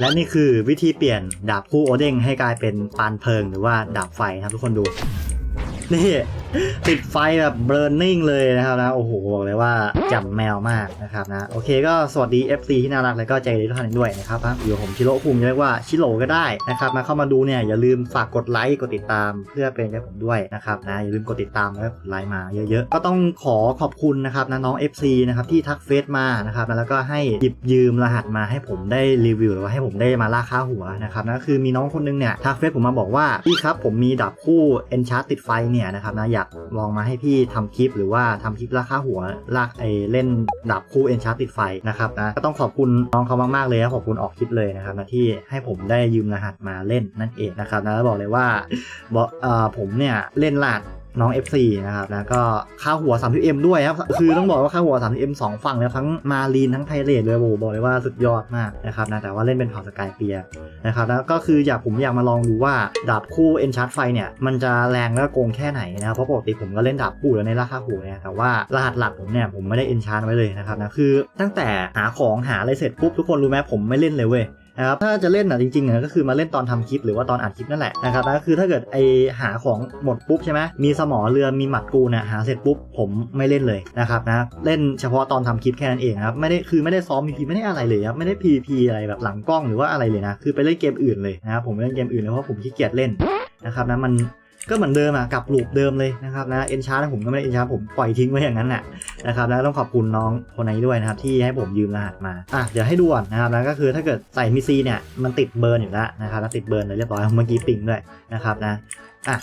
และนี่คือวิธีเปลี่ยนดาบคู่โอเด้งให้กลายเป็นปานเพลิงหรือว่าดาบไฟนะครับทุกคนดู นี่ติดไฟแบบเบร์นิ่งเลยนะครับนะโอ้โหบอกเลยว่าจำแมวมากนะครับนะโอเคก็สวัสดี FC ที่น่ารักและก็ใจดีทุกท่านด้วยนะครับอยู่ผมชิโร่ภูมิจะเรียกว่าชิโร่ก็ได้นะครับมาเข้ามาดูเนี่ยอย่าลืมฝากกดไลค์กดติดตามเพื่อเป็นใจผมด้วยนะครับนะอย่าลืมกดติดตามแล้วกดไลค์มาเยอะๆ ก็ต้องขอขอบคุณนะครับนะน้อง FC นะครับที่ทักเฟซมานะครับแล้วก็ให้หยิบยืมรหัสมาให้ผมได้รีวิวหรือว่าให้ผมได้มาล่าค่าหัวนะครับนะคือมีน้องคนนึงเนี่ยทักเฟซผมมาบอกว่าพี่ครับผมมีดาบคู่เอนชาร์ติดไฟเนี่ยนะครับนะอยากลองมาให้พี่ทำคลิป หรือว่าทำคลิปราคาหัวลากไอเล่นดาบคู่เอนชาร์ติดไฟนะครับนะก็ต้องขอบคุณน้องเขามากๆเลยนะขอบคุณออกคลิปเลยนะครับนะที่ให้ผมได้ยืมรหัสมาเล่นนั่นเองนะครับนะแล้วบอกเลยว่าบอกเอ่อผมเนี่ยเล่นลาด น้อง FC นะครับนะก็ค่าหัว 30M ด้วยครับ คือต้องบอกว่าค่าหัว 30M สองฝั่งแล้วทั้งมารีนทั้งไทเรดเลยโอ้โหบอกเลยว่าสุดยอดมากนะครับนะ แต่ว่าเล่นเป็นเผ่าสกายเปียนะครับ แล้วก็คืออยากผมอยากมาลองดูว่าดาบคู่เอนชาร์ดไฟเนี่ย มันจะแรงแล้วก็โกงแค่ไหนนะครับ เพราะปกติผมก็เล่นดาบคู่แล้วในราคาหัวเนี่ย แต่ว่ารหัสหลักผมเนี่ยผมไม่ได้เอนชาร์ดไว้เลยนะครับนะ คือตั้งแต่หาของหาอะไรเสร็จปุ๊บทุกคนรู้ไหมผมไม่เล่นเลยเว้ย นะครับถ้าจะเล่นอะจริงๆอะก็คือมาเล่นตอนทำคลิปหรือว่าตอนอัดคลิปนั่นแหละนะครับก็คือถ้าเกิดไอหาของหมดปุ๊บใช่ไหมมีสมอเรือมีหมัดกูเนี่ยหาเสร็จปุ๊บผมไม่เล่นเลยนะครับนะเล่นเฉพาะตอนทำคลิปแค่นั้นเองครับไม่ได้คือไม่ได้ซ้อม PVP ไม่ได้อะไรเลยครับไม่ได้ PVP อะไรแบบหลังกล้องหรือว่าอะไรเลยนะคือไปเล่นเกมอื่นเลยนะครับผมเล่นเกมอื่นเลยเพราะผมขี้เกียจเล่นนะครับนะมันก็เหมือนเดิมอะกลับลูปเดิมเลยนะครับนะเอ็นชาร์ผมก็ไม่ได้เอ็นชาร์ผมปล่อยทิ้งไว้อย่างนั้นแหละ นะครับแล้วต้องขอบคุณน้องคนนี้ด้วยนะครับที่ให้ผมยืมรหัสมาอะเดี๋ยวให้ดูก่อนนะครับแล้วก็คือถ้าเกิดใส่มีซีเนี่ยมันติดเบิร์นอยู่แล้วนะครับแล้วติดเบิร์นเลยเรียบร้อยเมื่อกี้ปิงด้วยนะครับนะอะ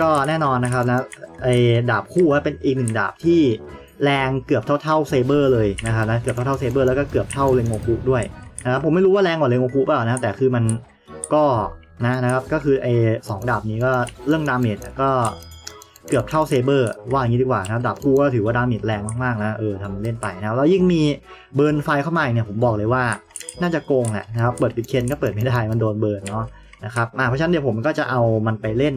ก็แน่นอนนะครับนะไอ้ดาบคู่ว่าเป็นอีกหนึ่งดาบที่แรงเกือบเท่าๆเซเบอร์เลยนะครับนะเกือบเท่าๆเซเบอร์แล้วก็เกือบเท่าเรงโงคุด้วยนะครับผมไม่รู้ว่าแรงกว่าเรงโงคุเปล่านะแต่คือมันก็นะนะครับก็คือไอ้สองดาบนี้ก็เรื่องดาเมจก็ เกือบเท่าเซเบอร์ว่าอย่างนี้ดีกว่านะครับดาบคู่ก็ถือว่าดาเมจแรงมากๆนะเออทำเล่นไปนะแล้วยิ่งมีเบิร์นไฟเข้ามาอีกเนี่ยผมบอกเลยว่าน่าจะโกงแหละนะครับเปิดปิดเคนก็เปิดไม่ได้มันโดนเบิร์นเนาะนะครับอ่าเพราะฉะนั้นเดี๋ยวผมก็จะเอามันไปเล่น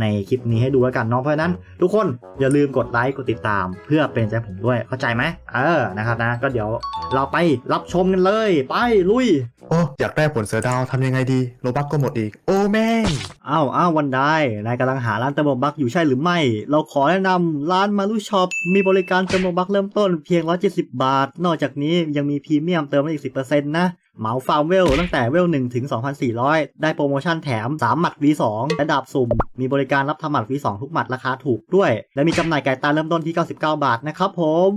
ในคลิปนี้ให้ดูแล้วกันเนาะเพราะฉะนั้น ทุกคนอย่าลืมกดไลค์กดติดตาม เพื่อเป็นใจผมด้วยเข้าใจไหมเออนะครับนะก็เดี๋ยวเราไปรับชมกันเลย ไปลุยโอ้อยากได้ผลเสือดาวทำยังไงดีโลบักก็หมดอีก โอ้แม่งอ้าวอ้าววันได้นายกำลังหาร้านเติมโลบักอยู่ใช่หรือไม่ เราขอแนะนำร้านมารุช็อปมีบริการเติมโลบักเริ่มต้นเพียง 170 บาท นอกจากนี้ยังมีพรีเมียมเติมได้อีก 10%นะเหมาฟาร์มเวลตั้งแต่เวล1ถึง 2,400 ได้โปรโมชั่นแถม 3 หมัด V2 และดาบสุ่ม มีบริการรับทำหมัด V2 ทุกหมัดราคาถูกด้วย และมีจำหน่ายไก่ตาเริ่มต้นที่ 99 บาทนะครับผม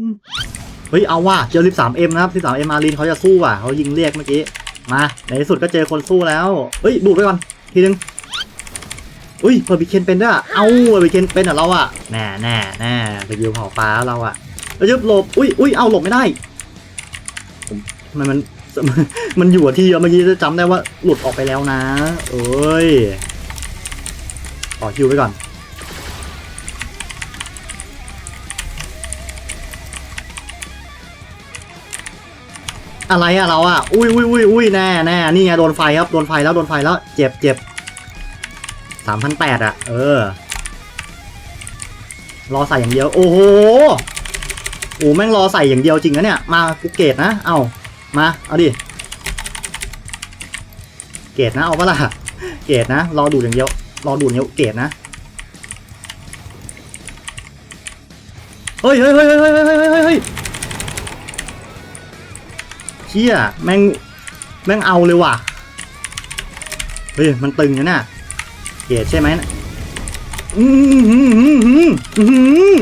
เฮ้ย เอาว่ะเจอ 13M นะครับ 13M มารีนเขาจะสู้ว่ะเขายิงเรียกเมื่อกี้ มา ในที่สุดก็เจอคนสู้แล้ว เฮ้ย ดูดไปก่อน ทีนึงอุ้ยเปิดบิเคนเป็นด้วยอะเอ้าเปิดบิเคนเป็นอะเราอะแน่แน่แน่ไปยิวเผาฟ้าเราอะแล้วยึบหลบ อุ้ยอุ้ยเอาหลบไม่ได้ผมทำไมมัน มันอยู่ที่เมื่อกี้จะจำได้ว่าหลุดออกไปแล้วนะ เอ้ยขอคิวไว้ก่อน อะไรอะเราอะอุ้ยอุ้ยอุ้ยอุ้ยแน่แน่นี่ไงโดนไฟครับโดนไฟแล้วโดนไฟแล้วเจ็บเจ็บสามพันแปดอะเออ รอใส่อย่างเดียว โอ้โหโอ้แม่งรอใส่อย่างเดียวจริงนะเนี่ย มากูเกตนะ เอามา เอาดิ เกตนะ เอาปะล่ะ เกตนะ รอดูอย่างเดียว รอดูดเดียว เกตนะ เฮ้ยเฮ้ยเฮ้ยเฮ้ยเฮ้ยเฮ้ย ชี่ยแม่งแม่งเอาเลยว่ะ เฮ้ย มันตึงนะน่ะเกตใช่ไหมน่ะอืมอืมอืมอืมอืม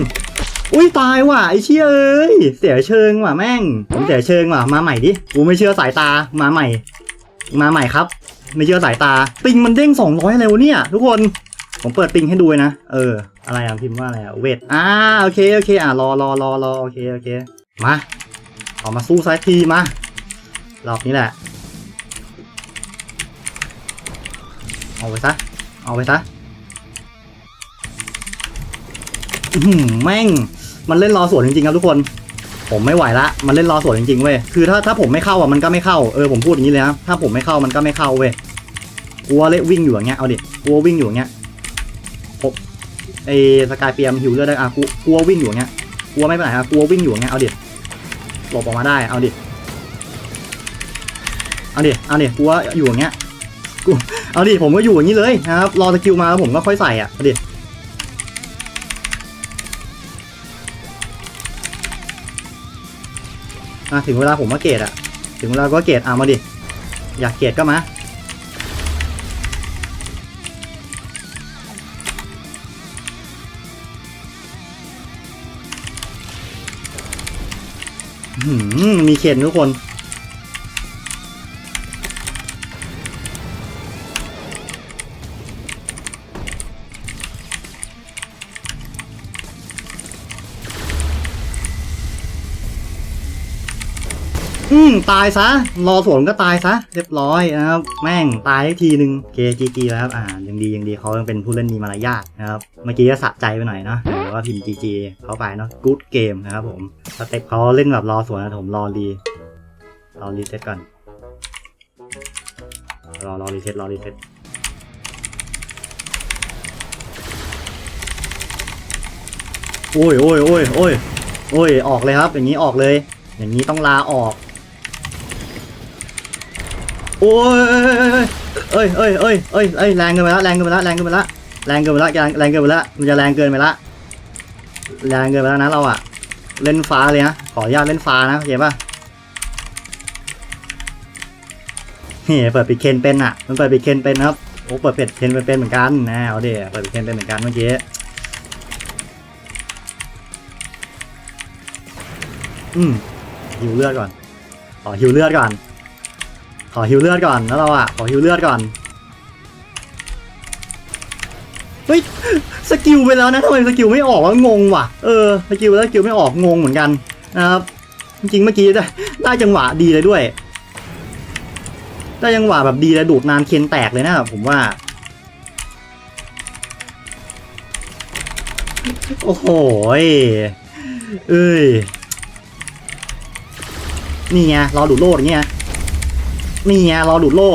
อุ้ยตายว่ะไอ้เชี่ยเอ้ยเสียเชิงว่ะแม่งผมเสียเชิงว่ะมาใหม่ดิกูไม่เชื่อสายตามาใหม่ มาใหม่ครับ ไม่เชื่อสายตา ปิงมันเด้งสองร้อยอะไรวะเนี่ย ทุกคนผมเปิดปิงให้ดูนะเออ อะไรอะพิมพ์ว่าอะไรอะเวทอ่าโอเคโอเคอะรอรอรอรอโอเคโอเคมาออกมาสู้สักทีมา รอบนี้แหละ เอาไปซะ เอาไปซะแม่ง มันเล่นรอสวนจริงๆครับทุกคน ผมไม่ไหวละ มันเล่นรอสวนจริงๆเว้ย คือถ้าถ้าผมไม่เข้าอะมันก็ไม่เข้า เออผมพูดอย่างนี้เลยนะ ถ้าผมไม่เข้ามันก็ไม่เข้าเว้ย กลัวเละวิ่งอยู่อย่างเงี้ย เอาดิ กลัววิ่งอยู่อย่างเงี้ยผมไอ้สกายเปียมหิวเลือดได้อะกูกลัววิ่งอยู่อย่างเงี้ย กลัวไม่เป็นไรครับกลัววิ่งอยู่อย่างเงี้ย เอาดิ หลบออกมาได้ เอาดิ เอาดิเอาดิกูว่าอยู่อย่างเงี้ยกูเอาดิผมก็อยู่อย่างนี้เลยนะครับรอสกิลมาแล้วผมก็ค่อยใส่อะเอาดิอะถึงเวลาผมมาเกตอะ ถึงเวลาก็เกตเอามาดิ อยากเกตก็มาหือมีเข็นทุกคน อืมตายซะ รอสวนก็ตายซะ เรียบร้อยนะครับ แม่งตายอีกทีหนึ่งเกจีจีแล้วครับ อ่า ยังดียังดีเขายังเป็นผู้เล่นมีมารยาทนะครับ เมื่อกี้ก็สะใจไปหน่อยเนาะแต่ว่าพิมพ์จีจีเข้าไปเนาะ กู๊ดเกมนะครับผมสเต็ปเขาเล่นแบบรอสวนนะผมรอรีรอรีเซ็ตก่อน รอรอรีเซ็ตรอรีเซ็ตโอ้ยโอ้ยโอ้ยโอ้ยโอ้ยออกเลยครับ อย่างนี้ออกเลย อย่างนี้ต้องลาออก โอ้ยเอ้ยเอ้ยเอ้ยเอ้ยเอ้ยแรงเกินไปละแรงเกินไปละแรงเกินไปละแรงเกินไปละแรงแรงเกินไปละมันจะแรงเกินไปละแรงเกินไปแล้วนะเราอะเล่นฟ้าเลยนะขออนุญาตเล่นฟ้านะเข้าใจปะเฮ้เปิดปิดเคนเป็นอะมันเปิดปิดเคนเป็นครับโอ้เปิดเปิดเคนเป็นเป็นเหมือนกันนะเอาเดี๋ยวเปิดปิดเคนเป็นเหมือนกันเมื่อกี้อืมหิวเลือดก่อนขอหิวเลือดก่อน ขอหิวเลือดก่อนแล้วเราอะขอหิวเลือดก่อนเฮ้ยสกิลไปแล้วนะทำไมสกิลไม่ออกวะงงว่ะเออสกิลแล้วสกิลไม่ออกงงเหมือนกันนะครับจริงเมื่อกี้ได้ได้จังหวะดีเลยด้วย ได้จังหวะแบบดีเลยดูดนานเคนแตกเลยนะผมว่า โอ้โหเอ้ยนี่ไงรอดูดโลดอย่างเงี้ย นี่ไงรอดูดโล่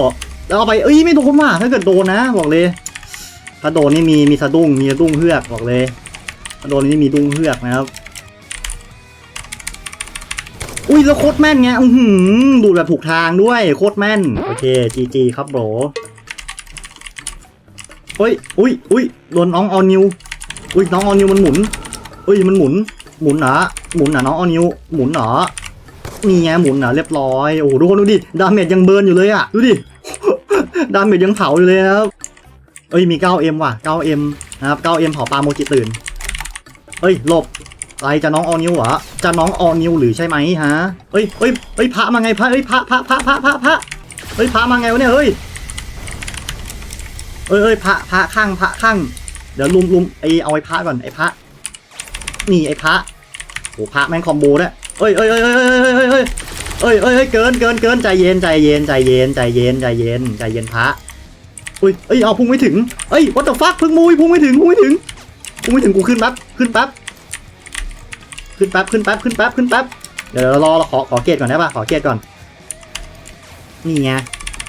แล้วเอาไปเอ้ยไม่โดนว่ะถ้าเกิดโดนนะบอกเลยถ้าโดนนี่มีมีสะดุ้งมีสะดุ้งเฮือกบอกเลยถ้าโดนนี่มีดุ้งเฮือกนะครับ อุ้ยแล้วโคตรแม่นไงอือหือดูดแบบถูกทางด้วยโคตรแม่นโอเคจีจีครับโบรเฮ้ยอุ้ยอุ้ยโดนน้องออนิวอุ้ยน้องออนิวมันหมุนอุ้ยมันหมุนหมุนเหรอหมุนเหรอน้องออนิวหมุนเหรอ นี่ไงหมุนอะเรียบร้อยโอ้โหทุกคนดูดิดาเมจยังเบิร์นอยู่เลยอะดูดิดาเมจยังเผาอยู่เลยครับเอ้ยมี 9M ว่ะ 9M นะครับ 9M เผาปลาโมจิตื่นเอ้ยหลบอะไรจะน้องออนิวเหรอจะน้องออนิวหรือใช่ไหมฮะเอ้ยเอ้ยเอ้ยพระมาไงพระเอ้ยพระพระพระพระพระพระเอ้ยพระมาไงวะเนี่ยเอ้ยเอ้ยเอ้ยพระพระข้างพระข้างเดี๋ยวลุมลุมไอเอาไอพระก่อนไอพระนี่ไอพระโอ้พระแม่งคอมโบด้วย เอ้ยเอ้ยเอ้ยเอ้ยเอ้ยเอ้ยเอ้ยเอ้ยเอ้ยเกินเกินเกินใจเย็นใจเย็นใจเย็นใจเย็นใจเย็นใจเย็นพระอุ้ยเอ้ยเอาพุ่งไม่ถึงเอ้ยวัตถุฟักพึ่งมุยพุ่งไม่ถึงพุ่งไม่ถึงพุ่งไม่ถึงกูขึ้นแป๊บขึ้นแป๊บขึ้นแป๊บขึ้นแป๊บขึ้นแป๊บขึ้นแป๊บเดี๋ยวรารอขอขอเกตก่อนได้ป่ะขอเกตก่อนนี่ไง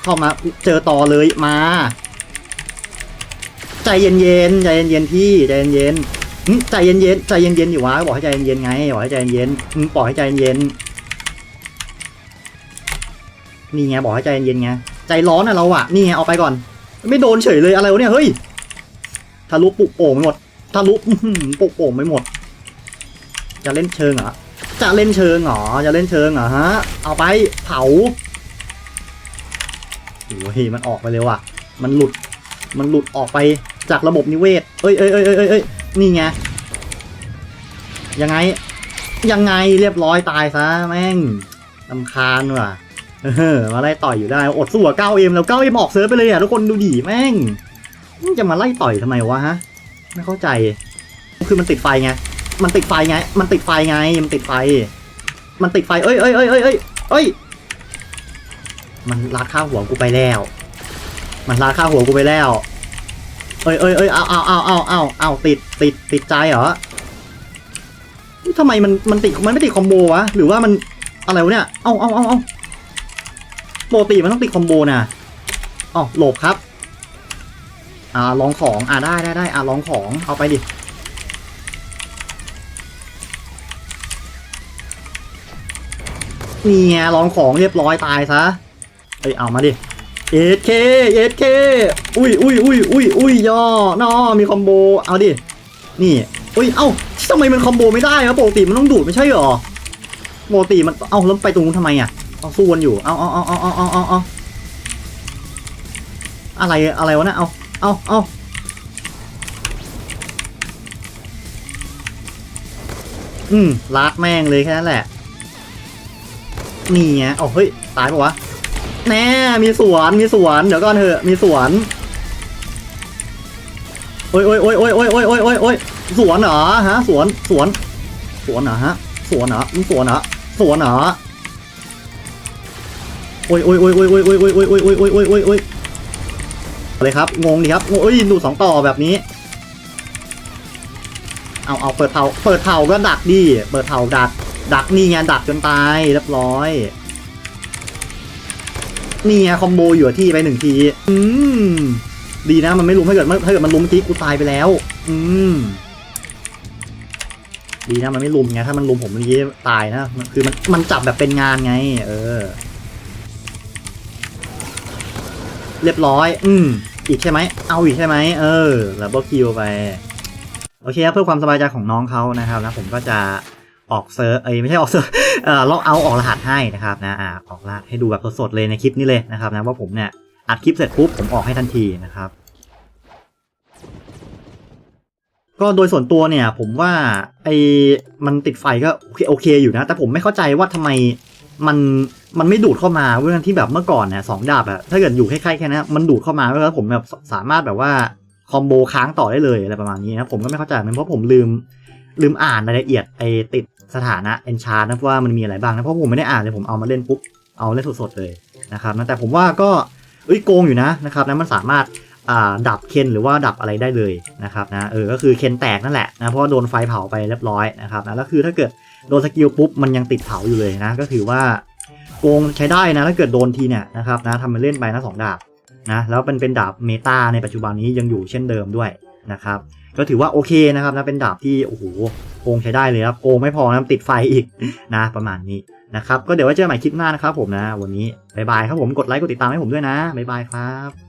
เข้ามาเจอต่อเลยมา ใจเย็นเย็นใจเย็นเย็นพี่ใจเย็นเย็น ๆหึใจเย็นๆใจเย็นๆอยู่วะบอกให้ใจเย็นๆไงบอกให้ใจเย็นๆมึงปล่อยให้ใจเย็นๆนี่ไงบอกให้ใจเย็นๆไงใจร้อนอะเราอะนี่ไงเอาไปก่อน ไม่โดนเฉยเลยอะไรวะเนี่ยเฮ้ยทะลุปุกโป่งไปหมดทะลุปุกโป่งไปหมด จะเล่นเชิงเหรอจะเล่นเชิงเหรอจะเล่นเชิงเหรอฮะเอาไปเผาโอ้ยมันออกไปเลยว่ะ มันหลุด มันหลุดออกไปจากระบบนิเวศ เอ้ยเอ้ยเอ้ยเอ้ยเอ้ย นี่ไง ยังไง ยังไงเรียบร้อยตายซะแม่งลำคาญว่ะเออมาไล่ต่อยอยู่ได้ อดสู้กับ 9M แล้ว 9M ออกเซิร์ฟไปเลยอะทุกคนดูดิแม่งจะมาไล่ต่อยทำไมวะฮะ ไม่เข้าใจ คือมันติดไฟไง มันติดไฟไง มันติดไฟไง มันติดไฟ มันติดไฟ เอ้ยเอ้ยเอ้ยเอ้ยเอ้ยเอ้ย มันลาดข้าวหัวกูไปแล้ว มันลาดข้าวหัวกูไปแล้ว เอ้ยเอ้ยเอ้ยเอาเอาเอาเอาเอาเอาติดติดติดใจเหรอทำไมมันมันติดมันไม่ติดคอมโบวะหรือว่ามันอะไรวะเนี่ยเอาเอาเอาเอาปกติมันต้องติดคอมโบนะอ๋อหลบครับ อ่าลองของอ่าได้ได้ได้อ่าลองของเอาไปดิเนี่ไงลองของเรียบร้อยตายซะเอ้ยเอามาดิเอสเคเอสเค อุ้ยอุ้ยอุ้ยอุ้ยอุ้ยย่อนอมีคอมโบ เอาดิ นี่ อุ้ย เอ้าทำไมมันคอมโบไม่ได้อะปกติมันต้องดูดไม่ใช่หรอปกติมัน เอ้าแล้วไปตรงนู้นทำไมอะเอาสู้กันอยู่ เอาเอาเอาเอาเอาเอาเอาเอาอะไร อะไรวะนะเอาเอาเอาอืมลากแม่งเลยแค่นั้นแหละ นี่ไงเอาเฮ้ย ตายปะวะ แน่ มีสวน มีสวน เดี๋ยวก่อนเถอะ มีสวน โอ้ยโอ้ยโอ้ยโอ้ยโอ้ยโอ้ยโอ้ยโอ้ยโอ้ยสวนเหรอฮะสวนสวน สวนเหรอฮะสวนเหรอมึงสวนเหรอสวนเหรอโอ้ยโอ้ยโอ้ยโอ้ยโอ้ยโอ้ยโอ้ยโอ้ยโอ้ยโอ้ยโอ้ยโอ้ยโอ้ยโอ้ยเลยครับงงดิครับโอ้ยดูสองต่อแบบนี้ เอาเอาเปิดเผาเปิดเผาก็ดักดิเปิดเผาดัก ดักนี่ไงดักจนตายเรียบร้อยนี่ไงคอมโบอยู่ที่ไปหนึ่งที อืม ดีนะมันไม่ลุมถ้าเกิดถ้าเกิดมันลุมเมื่อกี้กูตายไปแล้ว อืมดีนะมันไม่ลุมไงถ้ามันลุมผมเมื่อกี้ตายนะมันคือมันมันจับแบบเป็นงานไง เออ เรียบร้อย อืมอีกใช่ไหมเอาอีกใช่ไหมเออ แล้วก็คิวไป โอเคครับเพื่อความสบายใจของน้องเขานะครับแล้วผมก็จะออกเซิร์ฟเอ้ยไม่ใช่ออกเซิร์ฟเอ่อล็อกเอาออกรหัสให้นะครับนะอ่าออกรหัสให้ดูแบบสดๆเลยในคลิปนี้เลยนะครับนะว่าผมเนี่ยอัดคลิปเสร็จปุ๊บผมออกให้ทันทีนะครับ ก็โดยส่วนตัวเนี่ย ผมว่าไอ้มันติดไฟก็โอเคโอเคอยู่นะ แต่ผมไม่เข้าใจว่าทำไมมันมันไม่ดูดเข้ามาเรื่องที่แบบเมื่อก่อนเนี่ยสองดาบอะถ้าเกิดอยู่ใกล้ๆแค่นั้มันดูดเข้ามาแล้วผมแบบสามารถแบบว่าคอมโบค้างต่อได้เลยอะไรประมาณนี้นะผมก็ไม่เข้าใจเหมือนกันเพราะผมลืมลืมอ่านรายละเอียดไอ้ติดสถานะเอนชาร์นะว่ามันมีอะไรบ้างนะเพราะผมไม่ได้อ่านเลยผมเอามาเล่นปุ๊บเอาเล่นสดๆเลยนะครับนะแต่ผมว่าก็เอ้ยโกงอยู่นะนะครับนะมันสามารถ ดับเคนหรือว่าดับอะไรได้เลยนะครับนะเออก็คือเคนแตกนั่นแหละนะเพราะว่าโดนไฟเผาไปเรียบร้อยนะครับนะแล้วคือถ้าเกิดโดนสกิลปุ๊บมันยังติดเผาอยู่เลยนะก็ถือว่าโกงใช้ได้นะถ้าเกิดโดนทีเนี่ยนะครับนะทำมาเล่นไปนะสองดาบนะแล้วเป็นเป็นดาบเมตาในปัจจุบันนี้ยังอยู่เช่นเดิมด้วยนะครับก็ถือว่าโอเคนะครับนะเป็นดาบที่โอ้โหโกงใช้ได้เลยครับโกงไม่พอนะติดไฟอีกนะประมาณนี้นะครับก็เดี๋ยวไว้เจอกันใหม่คลิปหน้านะครับผมนะ วันนี้บายบายครับผมกดไลค์กดติดตามให้ผมด้วยนะบายบายครับ